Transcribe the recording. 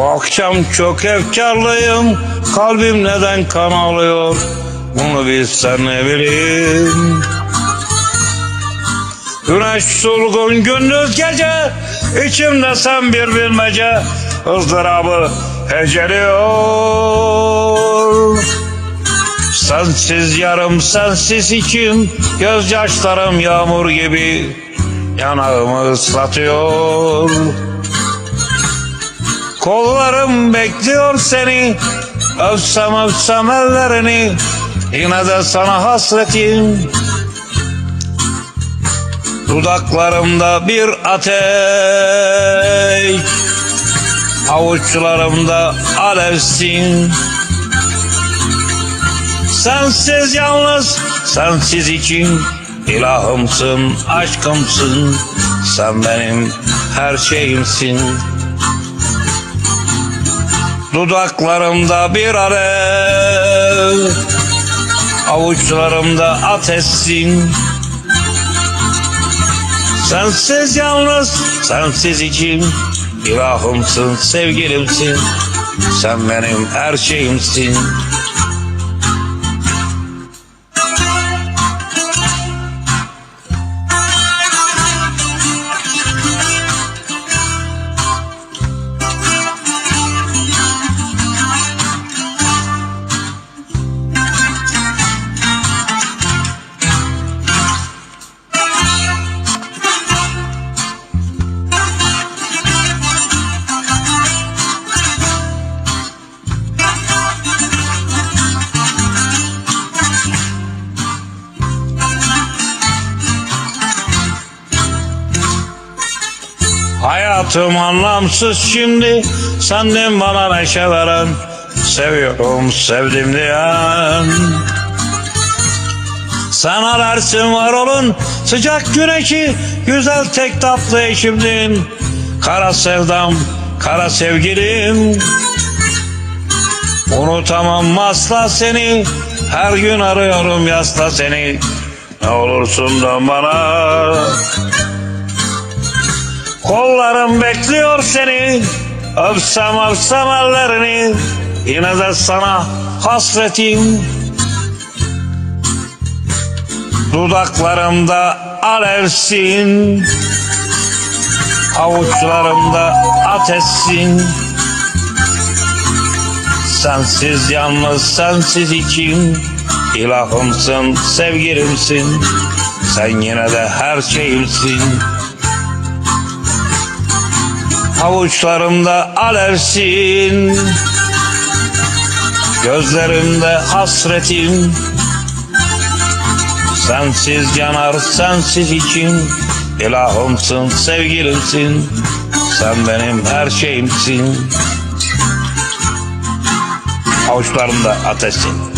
Akşam çok efkarlıyım, kalbim neden kan alıyor? Bunu bilsen ne bileyim. Güneş solgun gündüz gece, içimde sen bir bilmece, ızdırabı heceliyor. Sensiz yarım sensiz içim, gözyaşlarım yağmur gibi yanağımı ıslatıyor. Kollarım bekliyor seni, öpsem öpsem ellerini, yine de sana hasretim. Dudaklarımda bir ateş, avuçlarımda alevsin. Sensiz yalnız, sensiz için ilahımsın, aşkımsın. Sen benim her şeyimsin. Dudaklarımda bir alev, avuçlarımda ateşsin. Sensiz yalnız, sensiz için ilahımsın, sevgilimsin. Sen benim her şeyimsin. Hayatım anlamsız şimdi Sendin bana neşe veren Seviyorum sevdim diyen. Sen ararsın var olun Sıcak güneşi Güzel tek tatlı eşimdin. Kara sevdam Kara sevgilim. Unutamam asla seni Her gün arıyorum yasla seni. Ne olursun dön bana Kollarım bekliyor seni. Öpsem öpsem ellerini. Yine de sana hasretim. Dudaklarımda alevsin. Avuçlarımda ateşsin. Sensiz yalnız sensiz için İlahımsın sevgilimsin. Sen yine de her şeyimsin Avuçlarımda alevsin Gözlerimde hasretim Sensiz yanar sensiz için İlahımsın sevgilimsin. Sen benim her şeyimsin. Avuçlarımda ateşsin